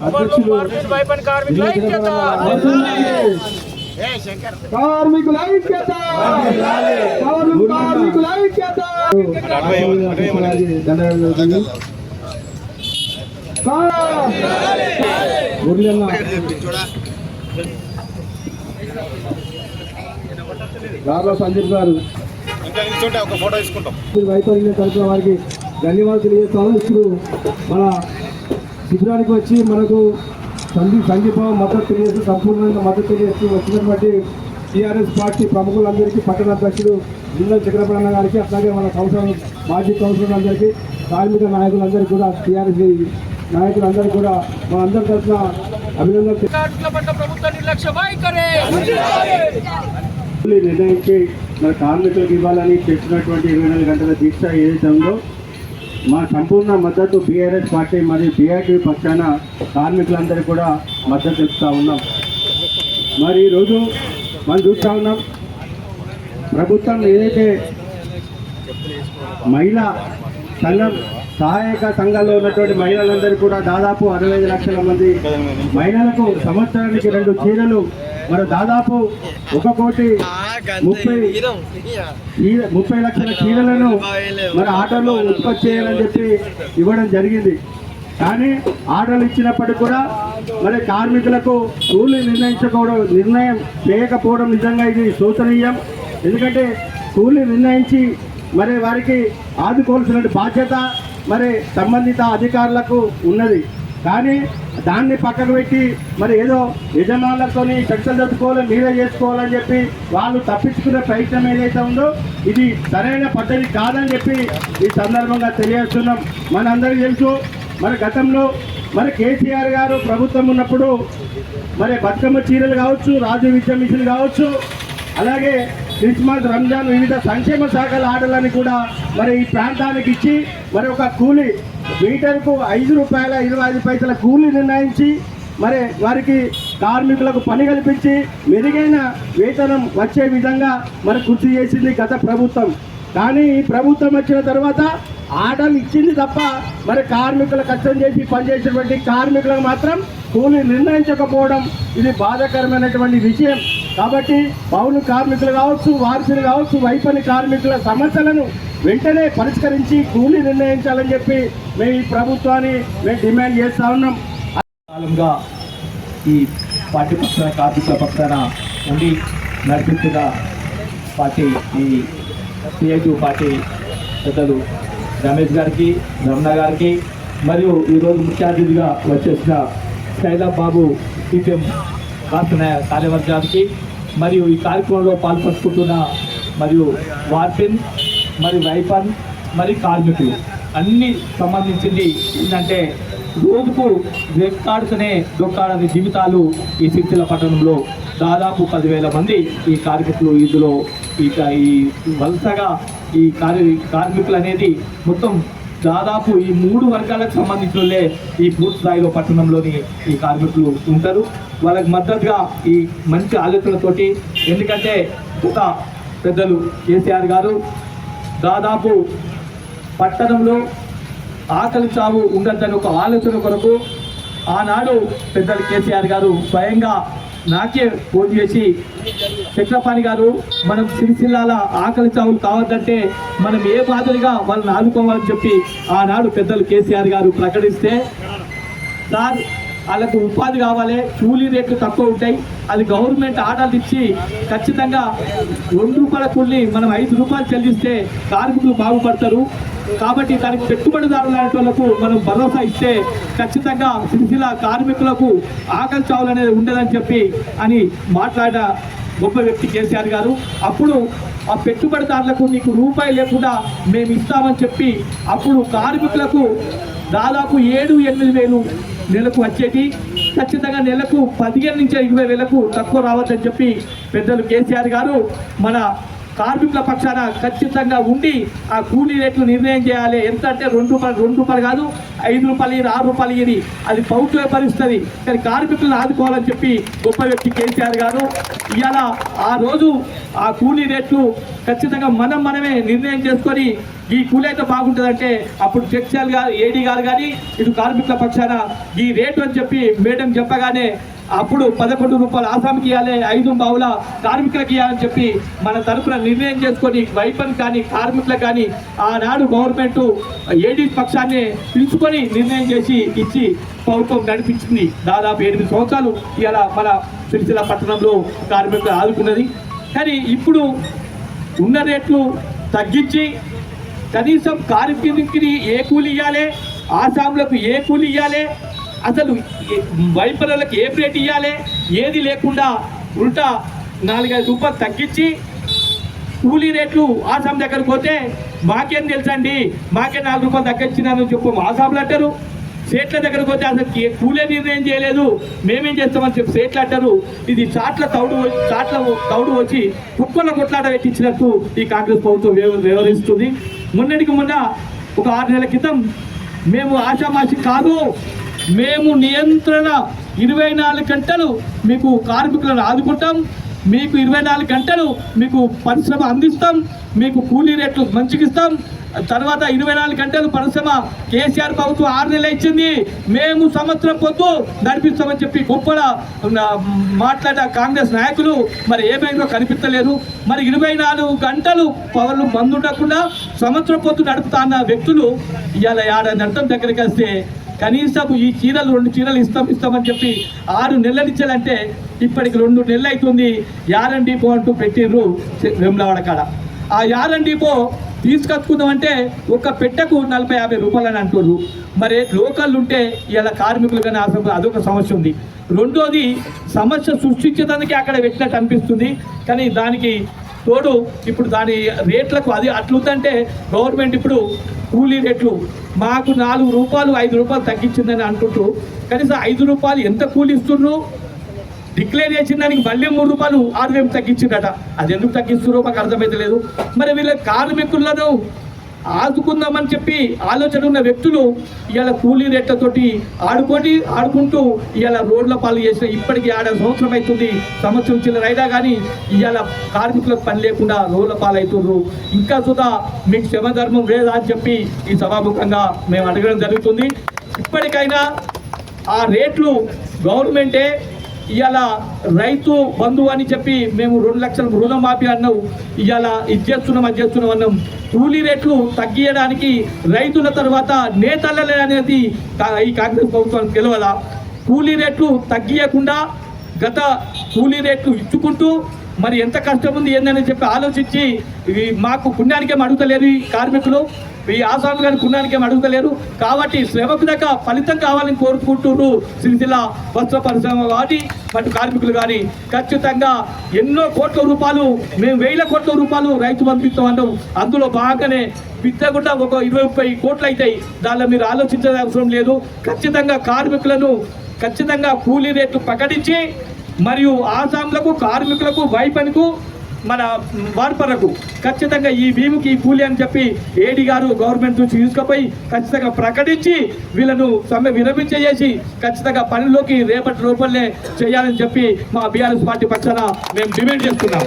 అధ్యక్షులు కార్మికుల ఐక్యత! కార్మికుల ఐక్యత! రాబా సందీప్ గారు. ఇంకా నిల్చోండి ఒక ఫోటో తీసుకుంటాం. వైఫల్యం తరపున వారికి ధన్యవాదాలు తెలియజేస్తాను ఇప్పుడు మన శిబిరానికి వచ్చి మనకు సందీ సంఘీభావం మద్దతు తెలియజేస్తూ సంపూర్ణంగా మద్దతు తెలియజేస్తూ వచ్చినటువంటి టీఆర్ఎస్ పార్టీ ప్రముఖులందరికీ పట్టణ అధ్యక్షుడు జిల్లా చక్రపాణ గారికి అట్లాగే మన కౌన్సిలర్ మాజీ కౌన్సిలర్లందరికీ కార్మిక నాయకులందరికీ కూడా టీఆర్ఎస్ నాయకులందరికీ కూడా తరఫున పట్ల ప్రభుత్వ నిర్లక్ష్య వైఖరి! నిర్ణయించి మన కార్మికులకు ఇవ్వాలని చెప్పినటువంటి ఇరవై నాలుగు గంటల దీక్ష ఏదైతే ఉందో మా సంపూర్ణ మద్దతు బీఆర్ఎస్ పార్టీ మరియు బీఆర్టీ పక్షాన కార్మికులందరూ కూడా మద్దతు తెలుపుతా ఉన్నాం. మరి ఈరోజు మనం చూస్తూ ఉన్నాం ప్రభుత్వం ఏదైతే మహిళా సంఘం సహాయక సంఘాల్లో ఉన్నటువంటి మహిళలందరూ కూడా దాదాపు అరవై ఐదు లక్షల మంది మహిళలకు సంవత్సరానికి రెండు చీరలు మరి దాదాపు ఒక కోటి ముప్పై లక్షల చీరలను మరి ఆటోలో ఉత్పత్తి చేయాలని చెప్పి ఇవ్వడం జరిగింది. కానీ ఆర్డర్లు ఇచ్చినప్పటికీ కూడా మరి కార్మికులకు కూలీ నిర్ణయించుకోవడం నిర్ణయం చేయకపోవడం నిజంగా ఇది శోచనీయం. ఎందుకంటే కూలీ నిర్ణయించి మరి వారికి ఆదుకోవాల్సిన బాధ్యత మరి సంబంధిత అధికారులకు ఉన్నది. కానీ దాన్ని పక్కకు పెట్టి మరి ఏదో యజమానులతోని చర్చలు జరుపుకోవాలి మీరే చేసుకోవాలని చెప్పి వాళ్ళు తప్పించుకునే ప్రయత్నం ఏదైతే ఉందో ఇది సరైన పద్ధతి కాదని చెప్పి ఈ సందర్భంగా తెలియజేస్తున్నాం. మనందరికీ తెలుసు మరి గతంలో మరి కేసీఆర్ గారు ప్రభుత్వం ఉన్నప్పుడు మరి బతుకమ్మ చీరలు కావచ్చు రాజు విద్య మిషన్ కావచ్చు అలాగే క్రిస్మస్ రంజాన్ వివిధ సంక్షేమ శాఖల ఆటలని కూడా మరి ఈ ప్రాంతానికి ఇచ్చి మరి ఒక కూలి మీటర్కు ఐదు రూపాయల ఇరవై ఐదు పైసల కూలి నిర్ణయించి మరి వారికి కార్మికులకు పని కల్పించి మెరుగైన వేతనం వచ్చే విధంగా మరి కృషి చేసింది గత ప్రభుత్వం. కానీ ఈ ప్రభుత్వం వచ్చిన తర్వాత ఆర్డర్లు ఇచ్చింది తప్ప మరి కార్మికులు కష్టం చేసి పనిచేసినటువంటి కార్మికులకు మాత్రం కూలీ నిర్ణయించకపోవడం ఇది బాధాకరమైనటువంటి విషయం. కాబట్టి పౌరులు కార్మికులు కావచ్చు వారసులు కావచ్చు వైపని కార్మికుల సమస్యలను వెంటనే పరిష్కరించి కూలీ నిర్ణయించాలని చెప్పి మేము ఈ ప్రభుత్వాన్ని మేము డిమాండ్ చేస్తా ఉన్నాం. కాలంగా ఈ పార్టీ పక్షాన కార్మికుల పక్షాన ఉండి నడిపిస్తున్న పార్టీ ఈ సిఐటి పార్టీ పెద్దలు రమేష్ గారికి రమణ గారికి మరియు ఈరోజు ముఖ్య అతిథిగా వచ్చేసిన శైలాబ్ బాబు సిపిఎం రాష్ట్ర కార్యవర్గానికి మరియు ఈ కార్యక్రమంలో పాల్పంచుకుంటున్న మరియు వార్పిన్ మరి వైపర్ మరి కార్మికులు. అన్ని సంబంధించింది ఏంటంటే రోజుకు రెక్కాడుతూనే దొక్కాడని జీవితాలు ఈ సిరిసిల్ల పట్టణంలో దాదాపు పదివేల మంది ఈ కార్మికులు ఇందులో ఇక ఈ వలసగా ఈ కార్మికులు అనేది మొత్తం దాదాపు ఈ మూడు వర్గాలకు సంబంధించిన ఈ పూర్తి స్థాయిలో పట్టణంలోని ఈ కార్మికులు ఉంటారు. వాళ్ళకి మద్దతుగా ఈ మంచి ఆలోచనలతోటి ఎందుకంటే ఒక పెద్దలు కేసీఆర్ గారు దాదాపు పట్టణంలో ఆకలి చావు ఉండద్దని ఒక ఆలోచన కొరకు ఆనాడు పెద్దలు కేసీఆర్ గారు స్వయంగా నాకే ఫోన్ చేసి చక్రపాణి గారు మనం సిరిసిల్లాల ఆకలి చావులు కావద్దంటే మనం ఏ మాదిరిగా వాళ్ళని ఆదుకోవాలని చెప్పి ఆనాడు పెద్దలు కేసీఆర్ గారు ప్రకటిస్తే సార్ వాళ్ళకు ఉపాధి కావాలి కూలీ రేట్లు తక్కువ ఉంటాయి. అది గవర్నమెంట్ ఆర్డర్లు ఇచ్చి ఖచ్చితంగా రెండు రూపాయల కూలి మనం ఐదు రూపాయలు చెల్లిస్తే కార్మికులు బాగుపడతారు. కాబట్టి దానికి పెట్టుబడిదారులు లాంటి వాళ్ళకు మనం భరోసా ఇస్తే ఖచ్చితంగా సిరిసిల కార్మికులకు ఆకలి చావులు అనేది ఉండదని చెప్పి అని మాట్లాడిన గొప్ప వ్యక్తి కేసీఆర్ గారు. అప్పుడు ఆ పెట్టుబడిదారులకు నీకు రూపాయి లేకుండా మేము ఇస్తామని చెప్పి అప్పుడు కార్మికులకు దాదాపు ఏడు ఎనిమిది వేలు నెలకు వచ్చేటి. ఖచ్చితంగా నెలకు పదిహేను నుంచి ఇరవై వేలకు తక్కువ రావద్దని చెప్పి పెద్దలు కేసీఆర్ గారు మన కార్మికుల పక్షాన ఖచ్చితంగా ఉండి ఆ కూలీ రేట్లు నిర్ణయం చేయాలి. ఎంత అంటే రెండు రూపాయలు రెండు రూపాయలు కాదు ఐదు రూపాయలు ఇది ఆరు రూపాయలు ఇది అది ప్రభుత్వమే పరిస్థితుంది కానీ కార్మికులను ఆదుకోవాలని చెప్పి గొప్ప వ్యక్తి కేసీఆర్ గారు. ఇవాళ ఆ రోజు ఆ కూలీ రేట్లు ఖచ్చితంగా మనం మనమే నిర్ణయం చేసుకొని ఈ కూలీ అయితే బాగుంటుందంటే అప్పుడు టెక్స్టైల్ గారు ఏడీ గారు కానీ ఇటు కార్మికుల పక్షాన ఈ రేటు అని చెప్పి మేడం చెప్పగానే అప్పుడు పదకొండు రూపాయలు ఆసామికి ఇవ్వాలి ఐదు బావుల కార్మికులకు ఇవ్వాలని చెప్పి మన తరఫున నిర్ణయం చేసుకొని వైపన్ కానీ కార్మికులకు కానీ ఆనాడు గవర్నమెంట్ ఏడీ పక్షాన్ని పిలుచుకొని నిర్ణయం చేసి ఇచ్చి ప్రభుత్వం నడిపించింది. దాదాపు ఎనిమిది సంవత్సరాలు ఇలా మన సిరిసిల్ల పట్టణంలో కార్మికులు ఆదుకున్నది. కానీ ఇప్పుడు ఉన్న రేట్లు తగ్గించి కనీసం కార్మికునికి ఏ కూలి ఇవ్వాలి ఆసాములకు ఏ కూలి ఇవ్వాలి అసలు ఏ- వైపరులకు ఏ రేట్ ఇవ్వాలి ఏది లేకుండా ఉల్టా నాలుగైదు రూపాయలు తగ్గించి కూలీ రేట్లు ఆసాం దగ్గరకు పోతే మాకేం తెలుసండి? మాకే నాలుగు రూపాయలు తగ్గించినారని చెప్పు ఆసాంలు అంటారు. సేట్ల దగ్గరకు పోతే అసలు ఏ- కూలే నిర్ణయం చేయలేదు. మేమేం చేస్తామని చెప్పి సేట్లు అంటారు. ఇది చాట్ల తౌడు చాట్ల తౌడు వచ్చి కుక్కల కొట్లాట పెట్టించినట్టు ఈ కాంగ్రెస్ ప్రభుత్వం వ్యవహరిస్తుంది. మొన్నటికి మొన్న ఒక ఆరు నెలల క్రితం మేము ఆషామాషి కాదు మేము నియంత్రణ ఇరవై నాలుగు గంటలు మీకు కార్మికులను ఆదుకుంటాం మీకు ఇరవై నాలుగు గంటలు మీకు పరిశ్రమ అందిస్తాం మీకు కూలీ రేట్లు మంచిగిస్తాం తర్వాత ఇరవై నాలుగు గంటలు పరిశ్రమ కేసీఆర్ ప్రభుత్వం ఆరు నెలలు ఇచ్చింది. మేము సంవత్సరం పొద్దు నడిపిస్తామని చెప్పి గొప్పల మాట్లాడిన కాంగ్రెస్ నాయకులు మరి ఏమైందో కనిపించలేదు. మరి ఇరవై నాలుగు గంటలు పవర్లు బంద్ ఉండకుండా సంవత్సరం పొద్దు నడుపుతా అన్న వ్యక్తులు ఇవాళ ఏడాది నడటం దగ్గరికి వస్తే కనీసం ఈ చీరలు రెండు చీరలు ఇస్తాం ఇస్తామని చెప్పి ఆరు నెలలు ఇచ్చాలంటే ఇప్పటికి రెండు నెలలు అవుతుంది. యారన్ డిపో అంటూ పెట్టిర్రు వెమ్లవాడ కాడ. ఆ యారన్ డిపో తీసుకొచ్చుకుందామంటే ఒక పెట్టెకు నలభై యాభై రూపాయలు అని అంటున్నారు మరి లోకల్ ఉంటే ఇలా కార్మికులు కానీ ఆసక్తి అదొక సమస్య ఉంది. రెండోది సమస్య సృష్టించడానికి అక్కడ పెట్టినట్టు అనిపిస్తుంది. కానీ దానికి తోడు ఇప్పుడు దాని రేట్లకు అది అట్లుందంటే గవర్నమెంట్ ఇప్పుడు కూలీ రేట్లు మాకు నాలుగు రూపాయలు ఐదు రూపాయలు తగ్గించిందని అనుకుంటూ కనీసం ఐదు రూపాయలు ఎంత కూలి ఇస్తున్నారు డిక్లేర్ చేసిన దానికి మళ్ళీ మూడు రూపాయలు ఆరు వేలు తగ్గించిందట. అది ఎందుకు తగ్గిస్తున్నారో మాకు అర్థమైతలేదు. మరి వీళ్ళ కార్మికులను ఆదుకుందామని చెప్పి ఆలోచన ఉన్న వ్యక్తులు ఇవాళ కూలీ రేట్లతోటి ఆడుకొని ఆడుకుంటూ ఇవాళ రోడ్ల పాలు చేసిన ఇప్పటికీ ఆడ సంవత్సరం అవుతుంది. సంవత్సరం చిల్లర అయినా కానీ ఇవాళ కార్మికులకు పని లేకుండా రోడ్ల పాలు ఇంకా సుధా మీకు శ్రమధర్మం లేదా అని చెప్పి ఈ సభాముఖంగా మేము అడగడం జరుగుతుంది. ఇప్పటికైనా ఆ రేట్లు గవర్నమెంటే ఇవాళ రైతు బంధువు అని చెప్పి మేము రెండు లక్షల రుణమాఫీ అన్నాం. ఇవాళ ఇది చేస్తున్నాం అది చేస్తున్నాం అన్నాం. కూలీ రేట్లు తగ్గియడానికి రైతుల తర్వాత నేతలలే అనేది కా- ఈ కాంగ్రెస్ ప్రభుత్వానికి తెలియదా కూలీ రేట్లు తగ్గియకుండా గత కూలీ రేట్లు ఇచ్చుకుంటూ మరి ఎంత కష్టం ఉంది ఏందని చెప్పి ఆలోచించి మాకు పుణ్యానికేం అడుగుతలేదు కార్మికులు. ఈ ఆసాములు కానీ ఏమి అడుగుతలేరు? కాబట్టి శ్రమకు దగ్గర ఫలితం కావాలని కోరుకుంటున్నారు సిరిసిల్ల వస్త్ర పరిశ్రమ కానీ మటు కార్మికులు కానీ ఖచ్చితంగా ఎన్నో కోట్ల రూపాయలు మేము వేల కోట్ల రూపాయలు రైతు బంధుత్వం అంటాం అందులో బాగానే విత్తకుండా ఒక ఇరవై ముప్పై కోట్లు అవుతాయి దానిలో మీరు ఆలోచించాల్సిన అవసరం లేదు. ఖచ్చితంగా కార్మికులను ఖచ్చితంగా కూలీ రేట్లు ప్రకటించి మరియు ఆసాంలకు కార్మికులకు వైపన్కు మన వార్పరకు ఖచ్చితంగా ఈ భీముకి ఈ కూలి అని చెప్పి ఏడి గారు గవర్నమెంట్ నుంచి తీసుకుపోయి ఖచ్చితంగా ప్రకటించి వీళ్ళను సమ్మె విరమించేసి ఖచ్చితంగా పనిలోకి రేపటి రూపంలో చేయాలని చెప్పి మా బీఆర్ఎస్ పార్టీ పక్షాన మేము డిమాండ్ చేస్తున్నాం.